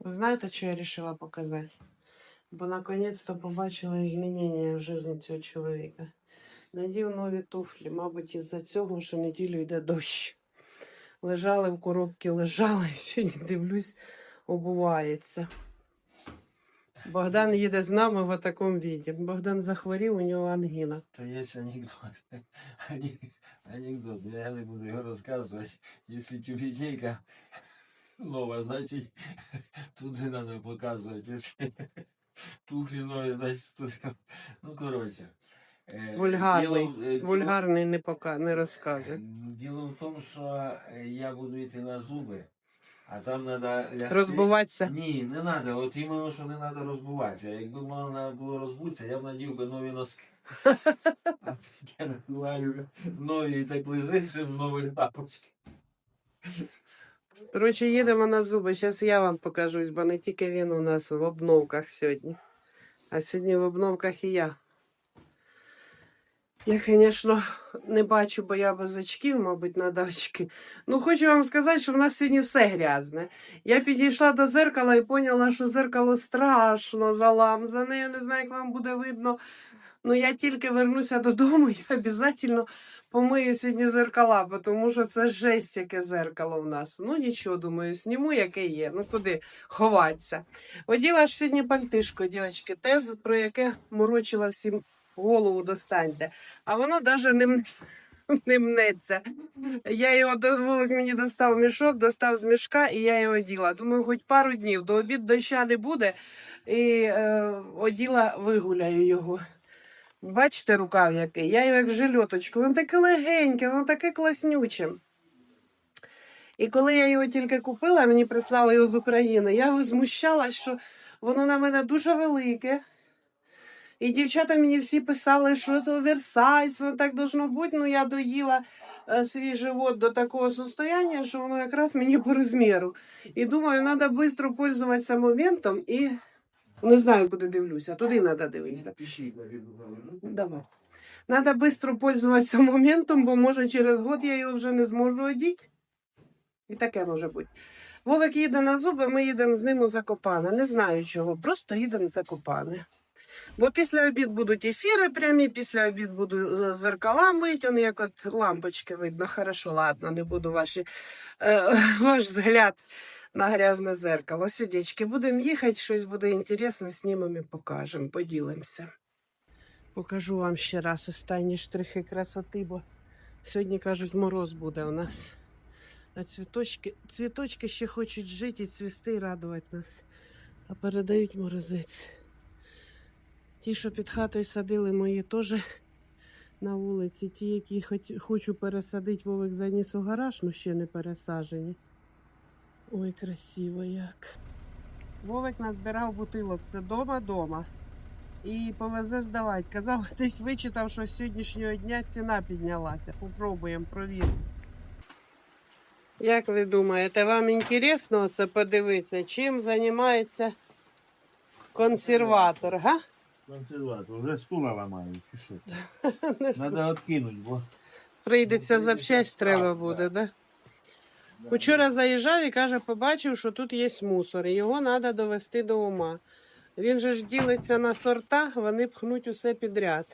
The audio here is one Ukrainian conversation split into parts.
Ви знаєте, що я вирішила показати? Бо наконець-то побачила змінення в житті цього чоловіка. Надів нові туфлі, мабуть, із-за цього, що неділю йде дощ. Лежали в коробці, лежали, сьогодні дивлюсь, обувається. Богдан їде з нами в такому віді. Богдан захворів, у нього ангіна. То есть анекдот. Ане- Анекдот. Я не буду его рассказывать. Если тюбетейка новая, значит, туды надо показывать. Если туфли новые, значит, тут... Ну, короче. Э, Вульгарний. дело, э, Вульгарний не, пока, не розказує. Дело в том, что э, я буду идти на зубы, а там надо... лягти- Розбуватися. Ні, не треба. От іменно, що не треба розбуватися. Якби можна було розбутися, я б надів би нові носки. А так я надіваю нові і так лежиш і в нових тапочках. Коротше, їдемо на зуби. Зараз я вам покажусь, бо не тільки він у нас в обновках сьогодні. А сьогодні в обновках і я. Я, звісно, не бачу, бо я без очків, мабуть, на очки. Ну, хочу вам сказати, що в нас сьогодні все грязне. Я підійшла до зеркала і поняла, що зеркало страшно заламзане. Я не знаю, як вам буде видно. Ну, я тільки вернуся додому, я обов'язково помию сьогодні зеркала, тому що це жесть, яке зеркало в нас. Ну нічого, думаю, сніму, яке є. Ну куди ховатися. Оділа ж сьогодні пальтишко, дівчатки, те, про яке морочила всім голову достаньте. А воно навіть не, не мнеться. Я його до- мені достав мішок, достав з мішка, і я його оділа. Думаю, хоч пару днів, до обід доща не буде. І е, оділа, вигуляю його. Бачите, рукав який? Я його як жильоточку. Воно таке легеньке, воно таке класнюче. І коли я його тільки купила, мені прислали його з України, я возмущалась, що воно на мене дуже велике. І дівчата мені всі писали, що це оверсайз, воно так должно бути. Ну, я доїла е, свій живот до такого состояння, що воно якраз мені по розміру. І думаю, треба швидко пользуватися моментом і не знаю, куди дивлюся, туди треба дивитися. Запиши, Давай. Надо быстро пользуватися моментом, бо може через год я його вже не зможу одіти. І таке може бути. Вовик їде на зуби, ми їдемо з ним у Закопане. Не знаю чого, просто їдемо в Закопане. Бо після обід будуть ефіри прямі, після обід буду е, зеркала мить, вони як от лампочки видно. Хорошо, ладно, не буду ваші, е, ваш взгляд на грязне зеркало. Сидячки, будемо їхати, щось буде інтересне, знімемо і покажемо, поділимося. Покажу вам ще раз останні штрихи красоти, бо сьогодні, кажуть, мороз буде у нас. А цвіточки, цвіточки ще хочуть жити і цвісти радувати нас. А передають морозець. Ті, що під хатою садили мої, теж на вулиці. Ті, які хоч, хочу пересадити, Вовик заніс у гараж, ну ще не пересаджені. Ой, красиво як. Вовик назбирав бутилок. Це дома-дома і повезе здавати. Казав, десь вичитав, що з сьогоднішнього дня ціна піднялася. Попробуємо, провіримо. Як ви думаєте, вам інтересно це подивитися, чим займається консерватор, га? Консерватор, вже стула. Не знаю. Надо откинуть, бо... Прийдеться запчасть треба буде, да? Да. Вчора заїжджав і каже, побачив, що тут є мусор, і його треба довести до ума. Він же ж ділиться на сорта, вони пхнуть усе підряд.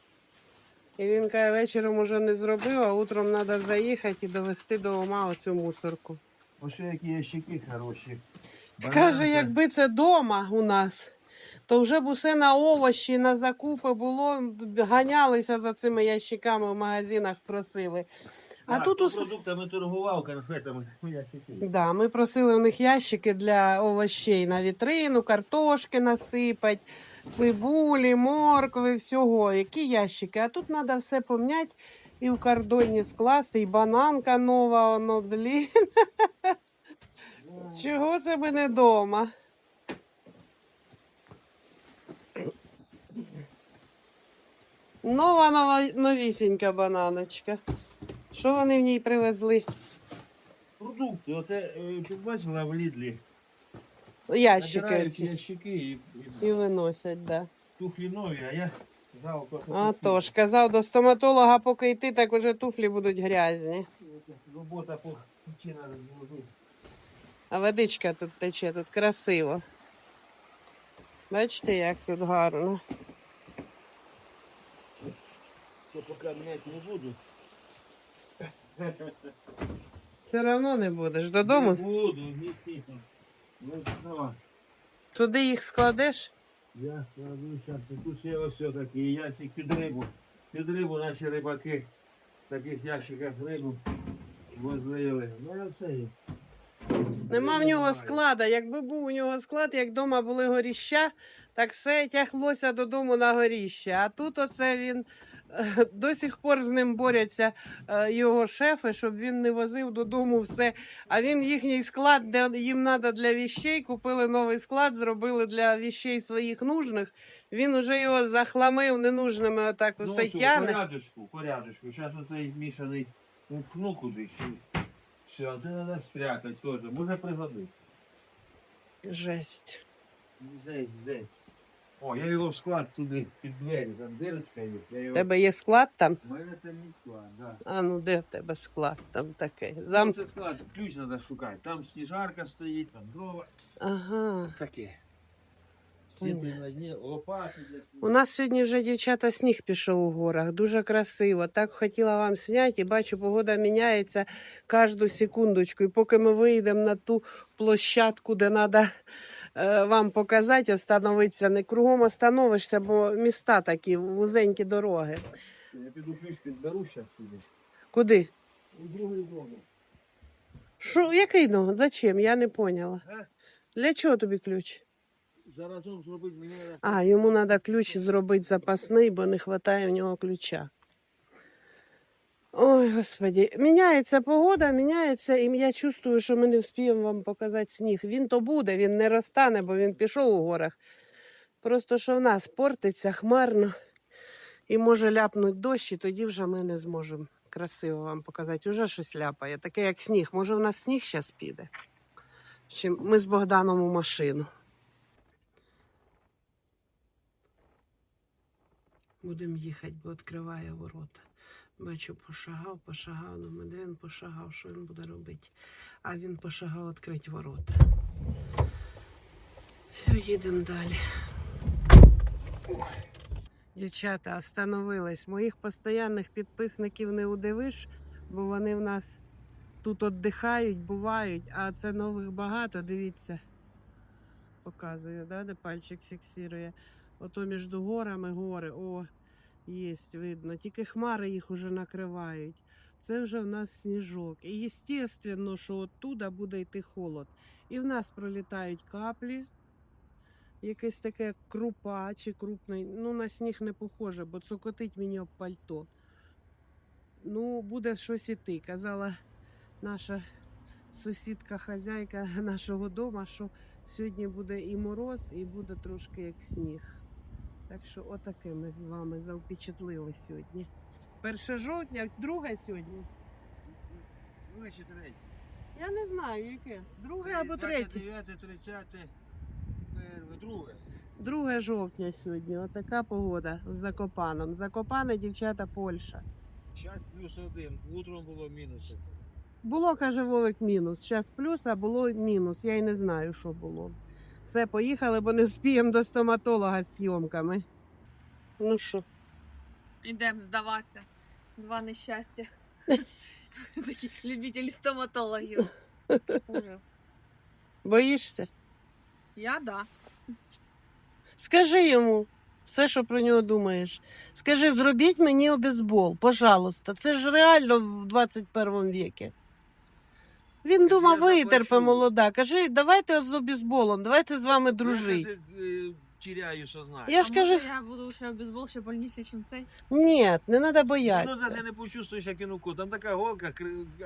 І він каже, вечором уже не зробив, а утром треба заїхати і довести до ума оцю мусорку. Ось які ящики хороші. Каже, якби це дома у нас, то вже б усе на овочі, на закупи було, ганялися за цими ящиками в магазинах, просили. А Так, тут усе. продуктами торгував, конфетами. Ну. Да, ми просили у них ящики для овощей на вітрину, картошки насипать, цибулі, моркви, всього. Які ящики? А тут треба все поміняти і в кордоні скласти, і бананка нова, воно, блін. Чого це ми не вдома? Нова, нова новісінька бананочка. Що вони в ній привезли? Продукти, оце е, бачила в Лідлі. Ящики ці. ящики і, і І виносять, да. туфлі нові, а я жалко. А то ж, казав, до стоматолога, поки йти, так уже туфлі будуть грязні. Робота по зложити. А водичка тут тече, тут красиво. Бачите, як тут гарно. Це поки міняти не буду. Все одно не будеш. Додому Не буду, ні, ні. Ну, давай. туди їх складеш. Я скажу зараз, тут ще ось все такі ящик під рибу. Під рибу наші рибаки в таких ящиках рибу возили. Ну, це є. Нема в нього склада. Якби був у нього склад, як вдома були горіща, так все тяглося додому на горіще. А тут оце він до сих пор з ним борються е, його шефи, щоб він не возив додому все. А він їхній склад, де їм треба для віщей, купили новий склад, зробили для віщей своїх нужних. Він уже його захламив ненужними, отак Ну, усе що, тяне. порядочку, порядочку. Зараз оцей мішаний упхну кудись. Все, а це треба спрятати теж. Може пригодиться. Жесть. Здесь, здесь. О, я його в склад туди під двері, там дирочка є. Я У його... тебе є склад там? У мене це не склад, да. А ну де в тебе склад там такий? Зам... це склад, ключ треба шукати. Там сніжарка стоїть, там дрова. Ага. Таке. На дні, лопати для У нас сьогодні вже дівчата сніг пішов у горах. Дуже красиво. Так хотіла вам зняти і бачу, погода міняється кожну секундочку. І поки ми вийдемо на ту площадку, де треба вам показати, остановитися. Не кругом остановишся, бо міста такі, вузенькі дороги. Я піду ключ підберу зараз туди. Куди? У другий дому. Що, який ну? Зачем? Я не поняла. А? Для чого тобі ключ? Заразом зробити мені. А, йому треба ключ зробити запасний, бо не вистачає в нього ключа. Ой, господі, міняється погода, міняється, і я чувствую, що ми не вспіємо вам показати сніг. Він то буде, він не розтане, бо він пішов у горах. Просто що в нас портиться хмарно і може ляпнуть дощ, і тоді вже ми не зможемо красиво вам показати. Уже щось ляпає, таке як сніг. Може, в нас сніг зараз піде? Чи ми з Богданом у машину. Будемо їхати, бо відкриває ворота. Бачу, пошагав, пошагав, де він пошагав, що він буде робити. А він пошагав відкрити ворота. Все, їдемо далі. Дівчата, остановились. Моїх постійних підписників не удивиш, бо вони в нас тут віддихають, бувають, а це нових багато, дивіться. Показую, да, де пальчик фіксує. Ото між горами гори. О, є, видно. Тільки хмари їх уже накривають. Це вже в нас сніжок. І естественно, що оттуда буде йти холод. І в нас пролітають каплі. Якесь таке крупа чи крупний. Ну, на сніг не похоже, бо цокотить мені об пальто. Ну, буде щось іти. Казала наша сусідка, хазяйка нашого дому, що сьогодні буде і мороз, і буде трошки як сніг. Так що отаке ми з вами завпечатлили сьогодні. 1 жовтня, друге сьогодні. Друге чи третє? Я не знаю, яке. Друге або третє. 9, 30, перше, друге. 2 жовтня сьогодні. Отака погода з Закопаном. Закопане, дівчата, Польща. Зараз плюс один, утром було мінус. Було, каже Вовик, мінус. Зараз плюс, а було мінус. Я й не знаю, що було. Все, поїхали, бо не вспіємо до стоматолога з зйомками. Ну що, Ідемо здаватися. Два нещастя. Такі любителі стоматологів. Ужас. боїшся? Я да. Скажи йому все, що про нього думаєш. Скажи, зробіть мені обезбол, пожалуйста. Це ж реально в 21 віці. Він Я думав, витерпе молода. Кажи, давайте з обезболом, давайте з вами дружити. Я теряю сознание. Я ж а кажу, може я буду ще бейсбол ще больніше, ніж цей. ні, не треба Ну, боятися. навіть не почувствуєш, як інуку. Там така голка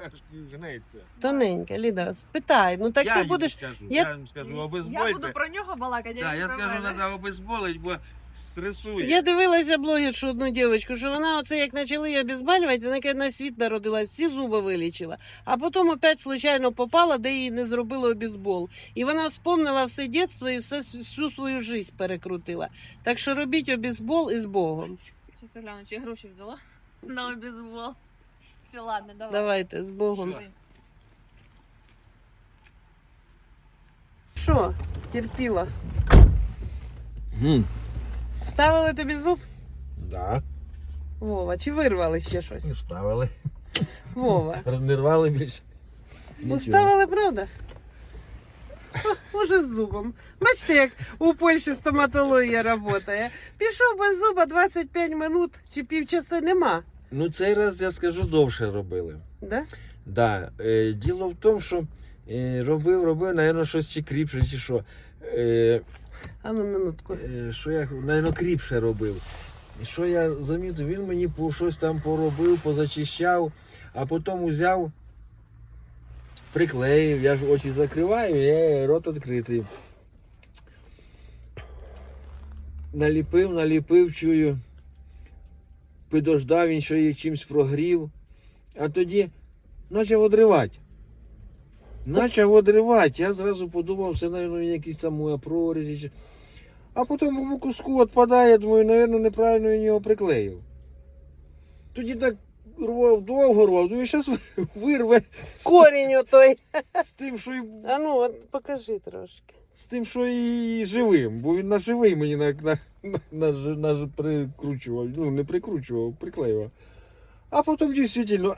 аж гнеться. Тоненька, Ліда, спитай. Ну так я ти будеш. скажу, я- я, їм скажу, Я буду про нього балакати, Да, а я скажу, треба обезболить, бо стресує. Я дивилася блогершу одну дівчинку, що вона оце як почали її обезболювати, вона на світ народилась, всі зуби вилічила. А потім опять случайно попала, де їй не зробили обезбол. І вона вспомнила все дитинство і все, всю свою життя перекрутила. Так що робіть обезбол і з Богом. Щас я гляну, чи я гроші взяла на обезбол. Все, ладно, давай. Давайте, з Богом. Що? Що, терпіла? М, Ставили тобі зуб? Да. Вова, чи вирвали ще щось? Вставили. Вова. Не рвали більше. Уставили, правда? О, Уже з зубом. Бачите, як у Польщі стоматологія працює. Пішов без зуба 25 минут чи півчаси нема. Ну, цей раз я скажу довше робили. Да? Да. Е, діло в тому, що е, робив, робив, напевно, щось чи кріпше, чи що. Е, А ну минутку. е, що я, напевно, кріпше робив. І Що я замітив, він мені щось там поробив, позачищав, а потім взяв, приклеїв, я ж очі закриваю, я рот відкритий. Наліпив, наліпив, чую. Підождав він, що її чимось прогрів, а тоді почав одривати. Почав одривати. Я зразу подумав, це, мабуть, якісь там моя прорізі. А потім по куску відпадає, думаю, мабуть, неправильно він його приклеїв. Тоді так рвав, довго рвав, думаю, зараз вирве Корінь отой. з тим, що й А ну, от покажи трошки. з тим, що і живим, бо він на живий мені на, на, на, на, на, прикручував, ну не прикручував, приклеював. А потім дійсно,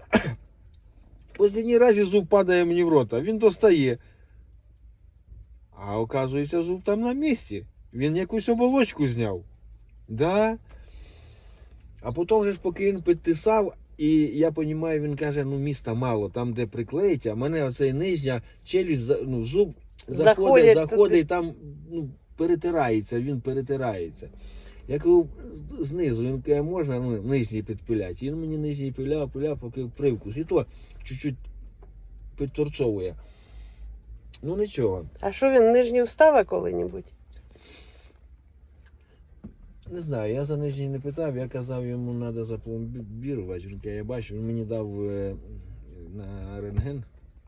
останній разі зуб падає мені в рот, а він достає. А оказується, зуб там на місці. Він якусь оболочку зняв. Да. А потім же ж, поки він підтисав, і я розумію, він каже, ну міста мало, там де приклеїть, а мене оцей нижня челюсть, ну, зуб заходить, Заходять заходить, і там ну, перетирається, він перетирається. Я кажу, знизу, він каже, можна ну, нижній підпиляти. Він мені нижній пиляв, пиляв, поки привкус. І то чуть-чуть підторцовує. Ну нічого. А що він нижній вставив коли-небудь? Не знаю, я за нижній не питав, я казав, йому треба запломбірувати. Він каже, Я бачу, він мені дав е, на рентген.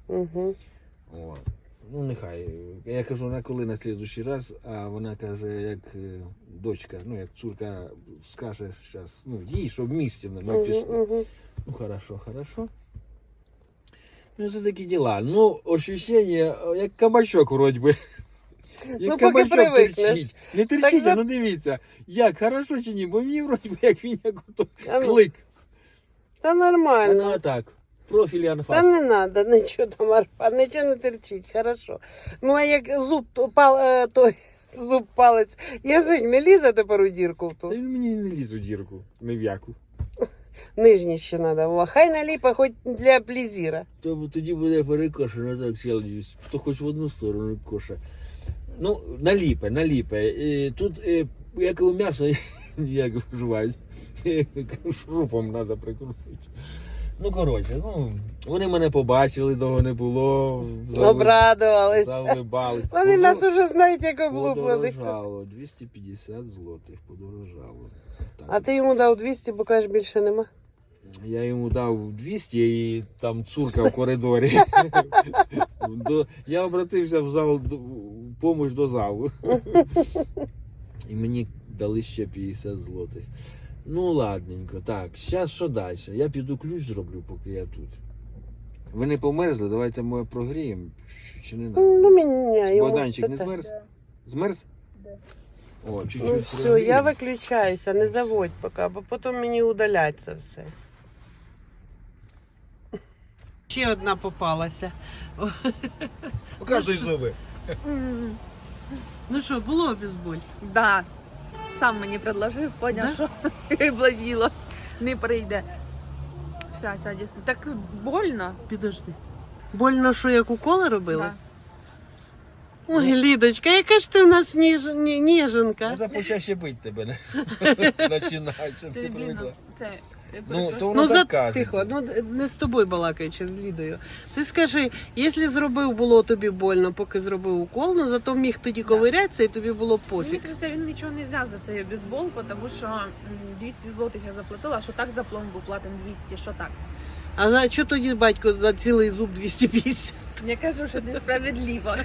Угу. О, ну нехай. Я кажу, на коли на слідуючий раз, а вона каже, як е, дочка, ну як цурка скаже зараз, ну їй, щоб в місті ми пішли. Ну хорошо, хорошо. Ну, це такі діла. Ну, ощущення, як кабачок вроді би. Як Ну, кабачок терчить. Не терчить, за- ну дивіться, як, хорошо чи ні, бо мені вроді би як він як ну, клик. Та А ну нормально. а так. Профіль Та не треба, нічого там арфа, нічого не терчить, хорошо. Ну а як зуб то- пал, е, той зуб палець, язик не лізе тепер у дірку в Та ту. він мені не ліз у дірку, не в яку. Нижній ще треба. Хай наліпа хоч для плізіра. То тоді буде перекошено так сілдість. То хоч в одну сторону коша. Ну, наліпе, наліпе. І тут, е, як у м'ясо, як вживають, шурупом треба прикрутити. Ну, коротше, ну, вони мене побачили, того не було. Обрадувались. Завибались. Вони нас уже знають, як облуплених. Подорожало, 250 злотих подорожало. Так. А ти йому дав 200, бо кажеш, більше нема. Я йому дав 200 і там цурка в коридорі. До, я обратився в зал до- в помощь до залу. І мені дали ще 50 злотих. Ну, ладненько, так. Зараз що далі? Я піду ключ зроблю, поки я тут. Ви не померзли, давайте ми прогріємо. Чи не Ну, надо? міняй йому. Богданчик не питань. змерз? Змерз? О, чуть-чуть. Ну все, прогріємо. я виключаюся, не заводь поки, бо потім мені удалять це все. Ще одна попалася. Показуй зуби. Ну що, було обезболь? Да. Сам мені предложив, поняв, Да? що бладіло. Не прийде. Вся ця дійсно. Так больно. Підожди. Больно, що як уколи робили? Да. Ой, Лідочка, яка ж ти в нас ніж... ні- ніженка. Треба почаще бити тебе. ти це... Ну, то Ну, воно за так кажеться. тихо, ну не з тобою балакаючи, з Лідою. Ти скажи, якщо зробив було тобі больно, поки зробив укол, ну зато міг тоді ковирятися і тобі було Мені пофіг. кажеться, він нічого не взяв за цей бейсбол, тому що 200 злотих я заплатила, що так за пломбу платимо 200, що так. А за що тоді батько за цілий зуб 250? Я кажу, що несправедливо.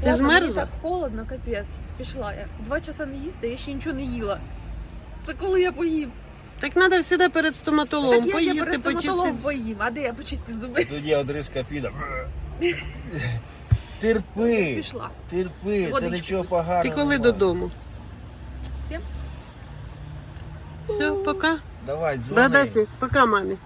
Ти Ладно, змерзла? Мені так холодно, капець. Пішла я. Два часа не їсти, я ще нічого не їла. Це коли я поїм. Так треба завжди перед стоматологом так як я поїсти, перед стоматологом почистити. поїм, а де я почистю зуби? Тоді одрижка піде. Терпи, Пішла. терпи, це Водичку нічого поганого. Ти коли додому? Всім Все, пока. Давай, дзвони. Да-да, пока, мамі.